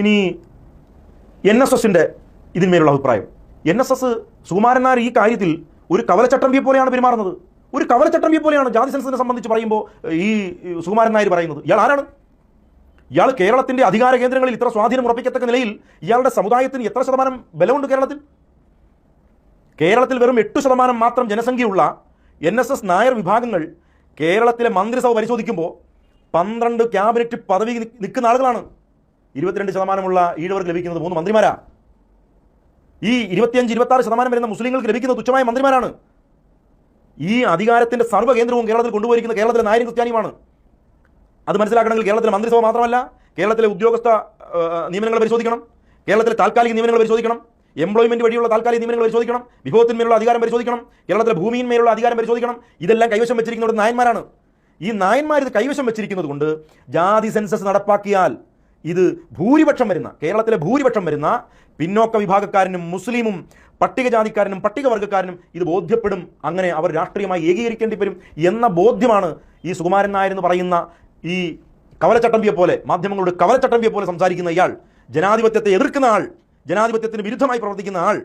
ഇനി N S എസിന്റെ ഇതിന്മേലുള്ള അഭിപ്രായം. N S S Sukumaran Nair ഈ കാര്യത്തിൽ ഒരു കവലച്ചട്ടമ്പിയെ പോലെയാണ് പെരുമാറുന്നത്. ഒരു കവലച്ചട്ടമ്പിയെ പോലെയാണ് ജാതി സെൻസിനെ സംബന്ധിച്ച് പറയുമ്പോൾ ഈ സുകുമാരൻ നായർ പറയുന്നത്. ഇയാൾ ആരാണ്? ഇയാൾ കേരളത്തിന്റെ അധികാര കേന്ദ്രങ്ങളിൽ ഇത്ര സ്വാധീനം ഉറപ്പിക്കത്തക്ക നിലയിൽ ഇയാളുടെ സമുദായത്തിന് എത്ര ശതമാനം ബലമുണ്ട് കേരളത്തിൽ? കേരളത്തിൽ വെറും എട്ട് ശതമാനം മാത്രം ജനസംഖ്യയുള്ള എൻ എസ് എസ് നായർ വിഭാഗങ്ങൾ കേരളത്തിലെ മന്ത്രിസഭ പരിശോധിക്കുമ്പോൾ പന്ത്രണ്ട് ക്യാബിനറ്റ് പദവി നിൽക്കുന്ന ആളുകളാണ്. ഇരുപത്തിരണ്ട് ശതമാനമുള്ള ഈഴവർക്ക് ലഭിക്കുന്നത് മൂന്ന് മന്ത്രിമാരാ. ഈ ഇരുപത്തിയഞ്ച് ഇരുപത്തി ശതമാനം വരുന്ന മുസ്ലിങ്ങൾക്ക് ലഭിക്കുന്ന തുച്ഛമായ മന്ത്രിമാരാണ്. ഈ അധികാരത്തിന്റെ സർവ കേന്ദ്രവും കേരളത്തിൽ കൊണ്ടുപോയിരിക്കുന്ന കേരളത്തിലെ നായരും ക്രിസ്ത്യാനിയുമാണ്. അത് മനസ്സിലാക്കണമെങ്കിൽ കേരളത്തിലെ മന്ത്രിസഭ മാത്രമല്ല കേരളത്തിലെ ഉദ്യോഗസ്ഥ നിയമനങ്ങൾ പരിശോധിക്കണം കേരളത്തിലെ താൽക്കാലിക നിയമനങ്ങൾ പരിശോധിക്കണം എംപ്ലോയ്മെന്റ് വഴിയുള്ള താൽക്കാലിക നിയമനങ്ങൾ പരിശോധിക്കണം വിഭവത്തിന്മേലുള്ള അധികാരം പരിശോധിക്കണം കേരളത്തിലെ ഭൂമിയിന്മേലുള്ള അധികാരം പരിശോധിക്കണം ഇതെല്ലാം കൈവശം വെച്ചിരിക്കുന്നത് നായന്മാരാണ്. ഈ നായന്മാർ ഇത് കൈവശം വെച്ചിരിക്കുന്നത് കൊണ്ട് ജാതി സെൻസസ് നടപ്പാക്കിയാൽ ഇത് ഭൂരിപക്ഷം വരുന്ന കേരളത്തിലെ ഭൂരിപക്ഷം വരുന്ന പിന്നോക്ക വിഭാഗക്കാരനും മുസ്ലിമും പട്ടികജാതിക്കാരനും പട്ടികവർഗക്കാരനും ഇത് ബോധ്യപ്പെടും. അങ്ങനെ അവർ രാഷ്ട്രീയമായി ഏകീകരിക്കേണ്ടി വരും എന്ന ബോധ്യമാണ് ഈ സുകുമാരൻ നായർ എന്ന് പറയുന്ന ഈ കവലച്ചട്ടമ്പിയെ പോലെ മാധ്യമങ്ങളോട് കവലച്ചട്ടമ്പിയെ പോലെ സംസാരിക്കുന്ന ഇയാൾ ജനാധിപത്യത്തെ എതിർക്കുന്ന ആൾ ജനാധിപത്യത്തിന് വിരുദ്ധമായി പ്രവർത്തിക്കുന്ന ആൾ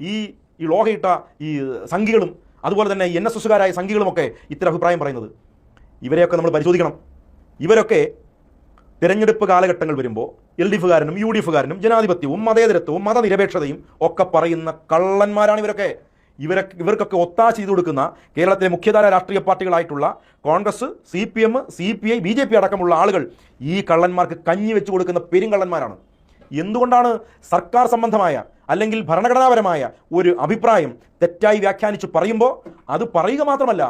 ഈ ഈ ലോഹയിട്ട ഈ സംഘികളും അതുപോലെ തന്നെ എൻ എസ് എസുകാരായ സംഘികളുമൊക്കെ ഇത്തരം അഭിപ്രായം പറയുന്നത്. ഇവരെയൊക്കെ നമ്മൾ പരിശോധിക്കണം. ഇവരൊക്കെ തിരഞ്ഞെടുപ്പ് കാലഘട്ടങ്ങൾ വരുമ്പോൾ എൽ ഡി എഫുകാരനും യു ഡി എഫുകാരനും ജനാധിപത്യവും മതേതരത്വവും മതനിരപേക്ഷതയും ഒക്കെ പറയുന്ന കള്ളന്മാരാണ് ഇവരൊക്കെ. ഇവരൊക്കെ ഇവർക്കൊക്കെ ഒത്താശ ചെയ്തു കൊടുക്കുന്ന കേരളത്തിലെ മുഖ്യധാര രാഷ്ട്രീയ പാർട്ടികളായിട്ടുള്ള Congress C P M C P I B J P അടക്കമുള്ള ആളുകൾ ഈ കള്ളന്മാർക്ക് കഞ്ഞി വെച്ചു കൊടുക്കുന്ന പെരുങ്കള്ളന്മാരാണ് എന്തുകൊണ്ടാണ് സർക്കാർ സംബന്ധമായ അല്ലെങ്കിൽ ഭരണഘടനാപരമായ ഒരു അഭിപ്രായം തെറ്റായി വ്യാഖ്യാനിച്ച് പറയുമ്പോൾ അത് പറയുക മാത്രമല്ല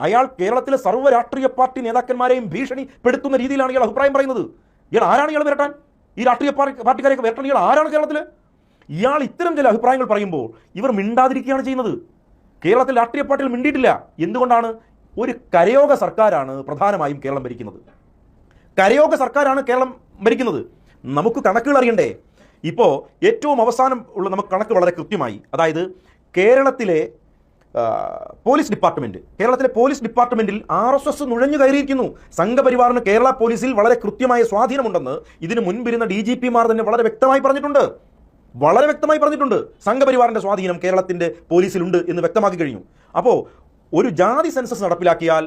അയാൾ കേരളത്തിലെ സർവ രാഷ്ട്രീയ പാർട്ടി നേതാക്കന്മാരെയും ഭീഷണിപ്പെടുത്തുന്ന രീതിയിലാണ് ഇയാൾ അഭിപ്രായം പറയുന്നത്. ഇയാൾ ആരാണ് ഇയാൾ വരട്ടാൻ? ഈ രാഷ്ട്രീയ പാർട്ടി പാർട്ടിക്കാരെയൊക്കെ വരട്ടാൻ ഇയാൾ ആരാണ് കേരളത്തിൽ ഇയാൾ ഇത്തരം ചില അഭിപ്രായങ്ങൾ പറയുമ്പോൾ ഇവർ മിണ്ടാതിരിക്കുകയാണ് ചെയ്യുന്നത്. കേരളത്തിൽ രാഷ്ട്രീയ പാർട്ടികൾ മിണ്ടിയിട്ടില്ല. എന്തുകൊണ്ടാണ്? ഒരു കരയോഗ സർക്കാരാണ് പ്രധാനമായും കേരളം ഭരിക്കുന്നത്. കരയോഗ സർക്കാരാണ് കേരളം ഭരിക്കുന്നത്. നമുക്ക് കണക്കുകൾ അറിയണ്ടേ? ഇപ്പോൾ ഏറ്റവും അവസാനം ഉള്ള നമുക്ക് കണക്ക് വളരെ കൃത്യമായി. അതായത് കേരളത്തിലെ പോലീസ് ഡിപ്പാർട്ട്മെന്റ്. കേരളത്തിലെ പോലീസ് ഡിപ്പാർട്ട്മെന്റിൽ ആർ എസ് എസ് നുഴഞ്ഞു കയറിയിരിക്കുന്നു. സംഘപരിവാറിന് കേരള പോലീസിൽ വളരെ കൃത്യമായ സ്വാധീനമുണ്ടെന്ന് ഇതിന് മുൻപിരുന്ന ഡി ജി പിമാർ തന്നെ വളരെ വ്യക്തമായി പറഞ്ഞിട്ടുണ്ട്. വളരെ വ്യക്തമായി പറഞ്ഞിട്ടുണ്ട്. സംഘപരിവാറിന്റെ സ്വാധീനം കേരളത്തിന്റെ പോലീസിലുണ്ട് എന്ന് വ്യക്തമാക്കി കഴിഞ്ഞു. അപ്പോൾ ഒരു ജാതി സെൻസസ് നടപ്പിലാക്കിയാൽ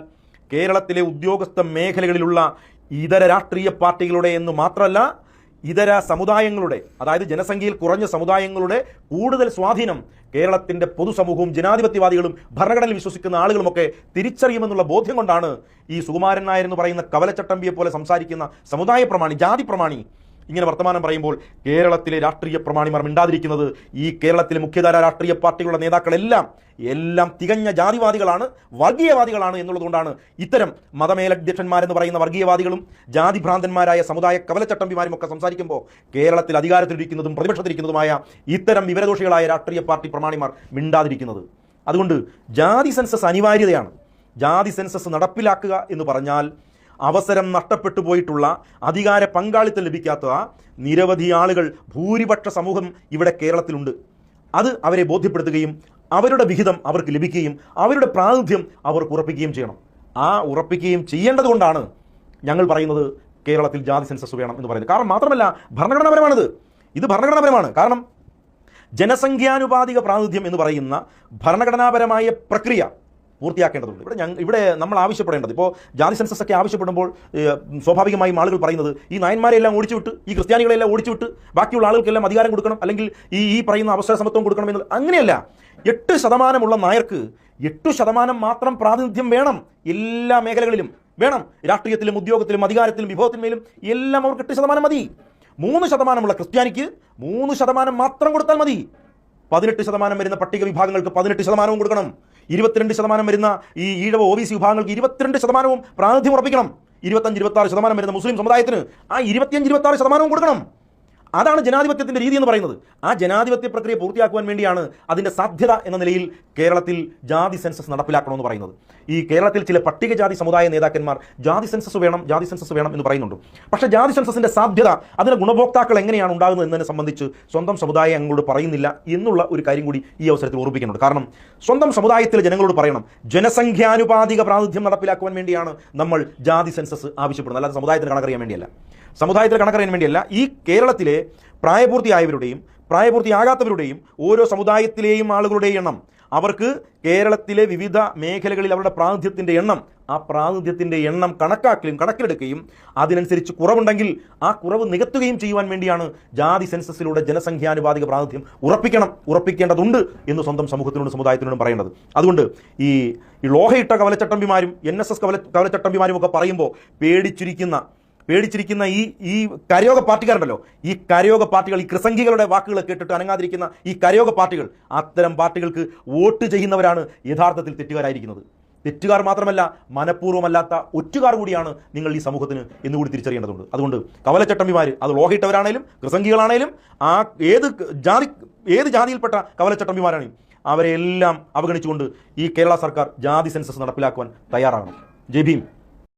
കേരളത്തിലെ ഉദ്യോഗസ്ഥ മേഖലകളിലുള്ള ഇതര രാഷ്ട്രീയ പാർട്ടികളുടെ എന്ന് മാത്രമല്ല ഇതര സമുദായങ്ങളുടെ അതായത് ജനസംഖ്യയിൽ കുറഞ്ഞ സമുദായങ്ങളുടെ കൂടുതൽ സ്വാധീനം കേരളത്തിന്റെ പൊതുസമൂഹവും ജനാധിപത്യവാദികളും ഭരണഘടനയിൽ വിശ്വസിക്കുന്ന ആളുകളുമൊക്കെ തിരിച്ചറിയുമെന്നുള്ള ബോധ്യം കൊണ്ടാണ് ഈ സുകുമാരൻ നായർ എന്ന് പറയുന്ന കവലച്ചട്ടമ്പിയെ പോലെ സംസാരിക്കുന്ന സമുദായ പ്രമാണി ജാതി പ്രമാണി ഇങ്ങനെ വർത്തമാനം പറയുമ്പോൾ കേരളത്തിലെ രാഷ്ട്രീയ പ്രമാണിമാർ മിണ്ടാതിരിക്കുന്നത് ഈ കേരളത്തിലെ മുഖ്യധാര രാഷ്ട്രീയ പാർട്ടികളുടെ നേതാക്കളെല്ലാം എല്ലാം തികഞ്ഞ ജാതിവാദികളാണ് വർഗീയവാദികളാണ് എന്നുള്ളതുകൊണ്ടാണ് ഇത്തരം മതമേലധ്യക്ഷന്മാരെന്ന് പറയുന്ന വർഗീയവാദികളും ജാതിഭ്രാന്തന്മാരായ സമുദായ കവലച്ചട്ടമ്പിമാരും ഒക്കെ സംസാരിക്കുമ്പോൾ കേരളത്തിൽ അധികാരത്തിലിരിക്കുന്നതും പ്രതിപക്ഷത്തിരിക്കുന്നതുമായ ഇത്തരം വിവരദോഷികളായ രാഷ്ട്രീയ പാർട്ടി പ്രമാണിമാർ മിണ്ടാതിരിക്കുന്നത്. അതുകൊണ്ട് ജാതി സെൻസസ് അനിവാര്യതയാണ്. ജാതി സെൻസസ് നടപ്പിലാക്കുക എന്ന് പറഞ്ഞാൽ അവസരം നഷ്ടപ്പെട്ടു പോയിട്ടുള്ള അധികാര പങ്കാളിത്തം ലഭിക്കാത്ത നിരവധി ആളുകൾ ഭൂരിപക്ഷ സമൂഹം ഇവിടെ കേരളത്തിലുണ്ട്. അത് അവരെ ബോധ്യപ്പെടുത്തുകയും അവരുടെ വിഹിതം അവർക്ക് ലഭിക്കുകയും അവരുടെ പ്രാതിനിധ്യം അവർക്ക് ഉറപ്പിക്കുകയും ചെയ്യണം. ആ ഉറപ്പിക്കുകയും ചെയ്യേണ്ടതുകൊണ്ടാണ് ഞങ്ങൾ പറയുന്നത് കേരളത്തിൽ ജാതി സെൻസസ് വേണം എന്ന് പറയുന്നത്. കാരണം മാത്രമല്ല ഭരണഘടനാപരമാണിത്. ഇത് ഭരണഘടനാപരമാണ്. കാരണം ജനസംഖ്യാനുപാതിക പ്രാതിനിധ്യം എന്ന് പറയുന്ന ഭരണഘടനാപരമായ പ്രക്രിയ പൂർത്തിയാക്കേണ്ടതുണ്ട്. ഇവിടെ ഞങ്ങൾ ഇവിടെ നമ്മൾ ആവശ്യപ്പെടേണ്ടത്. ഇപ്പോൾ ജാതി സെൻസസ് ഒക്കെ ആവശ്യപ്പെടുമ്പോൾ സ്വാഭാവികമായും ആളുകൾ പറയുന്നത് ഈ നായന്മാരെല്ലാം ഓടിച്ചു വിട്ട് ഈ ക്രിസ്ത്യാനികളെല്ലാം ഓടിച്ചു വിട്ട് ബാക്കിയുള്ള ആളുകൾക്കെല്ലാം അധികാരം കൊടുക്കണം അല്ലെങ്കിൽ ഈ ഈ പറയുന്ന അവസര സമത്വം കൊടുക്കണം എന്ന് അങ്ങനെയല്ല. എട്ട് ശതമാനമുള്ള നായർക്ക് എട്ട് ശതമാനം മാത്രം പ്രാതിനിധ്യം വേണം എല്ലാ മേഖലകളിലും. വേണം. രാഷ്ട്രീയത്തിലും ഉദ്യോഗത്തിലും അധികാരത്തിലും വിഭവത്തിന്മേലും എല്ലാം അവർക്ക് എട്ട് ശതമാനം മതി. മൂന്ന് ശതമാനമുള്ള ക്രിസ്ത്യാനിക്ക് മൂന്ന് ശതമാനം മാത്രം കൊടുത്താൽ മതി. പതിനെട്ട് ശതമാനം വരുന്ന പട്ടിക വിഭാഗങ്ങൾക്ക് പതിനെട്ട് ശതമാനവും കൊടുക്കണം. ഇരുപത്തിരണ്ട് ശതമാനം വരുന്ന ഈ ഈഴവ ഒ ബി സി വിഭാഗങ്ങൾക്ക് ഇരുപത്തിരണ്ട് ശതമാനവും പ്രാതിനിധ്യം ഉറപ്പിക്കണം. ഇരുപത്തഞ്ച് ഇരുപത്തി ആറ് ശതമാനം വരുന്ന മുസ്ലിം സമുദായത്തിന് ആ ഇരുപത്തിയഞ്ച് ഇരുപത്തി ആറ് ശതമാനവും കൊടുക്കണം. അതാണ് ജനാധിപത്യത്തിന്റെ രീതി എന്ന് പറയുന്നത്. ആ ജനാധിപത്യ പ്രക്രിയ പൂർത്തിയാക്കുവാൻ വേണ്ടിയാണ് അതിന്റെ സാധ്യത എന്ന നിലയിൽ കേരളത്തിൽ ജാതി സെൻസസ് നടപ്പിലാക്കണമെന്ന് പറയുന്നത്. ഈ കേരളത്തിൽ ചില പട്ടികജാതി സമുദായ നേതാക്കന്മാർ ജാതി സെൻസസ് വേണം ജാതി സെൻസസ് വേണം എന്ന് പറയുന്നുണ്ട്. പക്ഷേ ജാതി സെൻസസിന്റെ സാധ്യത അതിന്റെ ഗുണഭോക്താക്കൾ എങ്ങനെയാണ് ഉണ്ടാകുന്നത് എന്നതിനെ സംബന്ധിച്ച് സ്വന്തം സമുദായം അങ്ങോട്ട് പറയുന്നില്ല എന്നുള്ള ഒരു കാര്യം കൂടി ഈ അവസരത്തിൽ ഓർമ്മിക്കുന്നുണ്ട് കാരണം സ്വന്തം സമുദായത്തിലെ ജനങ്ങളോട് പറയണം ജനസംഖ്യാനുപാതിക പ്രാതിനിധ്യം നടപ്പിലാക്കുവാൻ വേണ്ടിയാണ് നമ്മൾ ജാതി സെൻസസ് ആവശ്യപ്പെടുന്നത്. അല്ലാതെ സമുദായത്തിന് കണക്കറിയാൻ വേണ്ടിയല്ല. സമുദായത്തിലെ കണക്കറിയാൻ വേണ്ടിയല്ല ഈ കേരളത്തിലെ പ്രായപൂർത്തിയായവരുടെയും പ്രായപൂർത്തിയാകാത്തവരുടെയും ഓരോ സമുദായത്തിലെയും ആളുകളുടെയും എണ്ണം അവർക്ക് കേരളത്തിലെ വിവിധ മേഖലകളിൽ അവരുടെ പ്രാതിനിധ്യത്തിന്റെ എണ്ണം ആ പ്രാതിനിധ്യത്തിന്റെ എണ്ണം കണക്കാക്കുകയും കണക്കിലെടുക്കുകയും അതിനനുസരിച്ച് കുറവുണ്ടെങ്കിൽ ആ കുറവ് നികത്തുകയും ചെയ്യുവാൻ വേണ്ടിയാണ് ജാതി സെൻസസിലൂടെ ജനസംഖ്യാനുപാതിക പ്രാതിനിധ്യം ഉറപ്പിക്കണം ഉറപ്പിക്കേണ്ടതുണ്ട് എന്ന് സ്വന്തം സമൂഹത്തിനോടും സമുദായത്തിനോടും പറയേണ്ടത്. അതുകൊണ്ട് ഈ ലോഹയിട്ട കവലച്ചട്ടമ്പിമാരും എൻ എസ് എസ് കവല കവലച്ചട്ടമ്പിമാരും ഒക്കെ പറയുമ്പോൾ പേടിച്ചിരിക്കുന്ന പേടിച്ചിരിക്കുന്ന ഈ ഈ കരയോഗ പാർട്ടിക്കാരുണ്ടല്ലോ. ഈ കരയോഗ പാർട്ടികൾ ഈ കൃസംഗികളുടെ വാക്കുകൾ കേട്ടിട്ട് അനങ്ങാതിരിക്കുന്ന ഈ കരയോഗ പാർട്ടികൾ അത്തരം പാർട്ടികൾക്ക് വോട്ട് ചെയ്യുന്നവരാണ് യഥാർത്ഥത്തിൽ തെറ്റുകാരായിരിക്കുന്നത്. തെറ്റുകാർ മാത്രമല്ല മനഃപൂർവമല്ലാത്ത ഒറ്റുകാർ കൂടിയാണ് നിങ്ങൾ ഈ സമൂഹത്തിന് എന്നുകൂടി തിരിച്ചറിയേണ്ടതുണ്ട്. അതുകൊണ്ട് കവലച്ചട്ടമ്പിമാർ അത് ലോഹിട്ടവരാണേലും കൃസംഗികളാണേലും ആ ഏത് ജാതി ഏത് ജാതിയിൽപ്പെട്ട കവലച്ചട്ടമ്പിമാരാണെങ്കിലും അവരെ എല്ലാം അവഗണിച്ചുകൊണ്ട് ഈ കേരള സർക്കാർ ജാതി സെൻസസ് നടപ്പിലാക്കുവാൻ തയ്യാറാകണം. ജയ് ഭീം.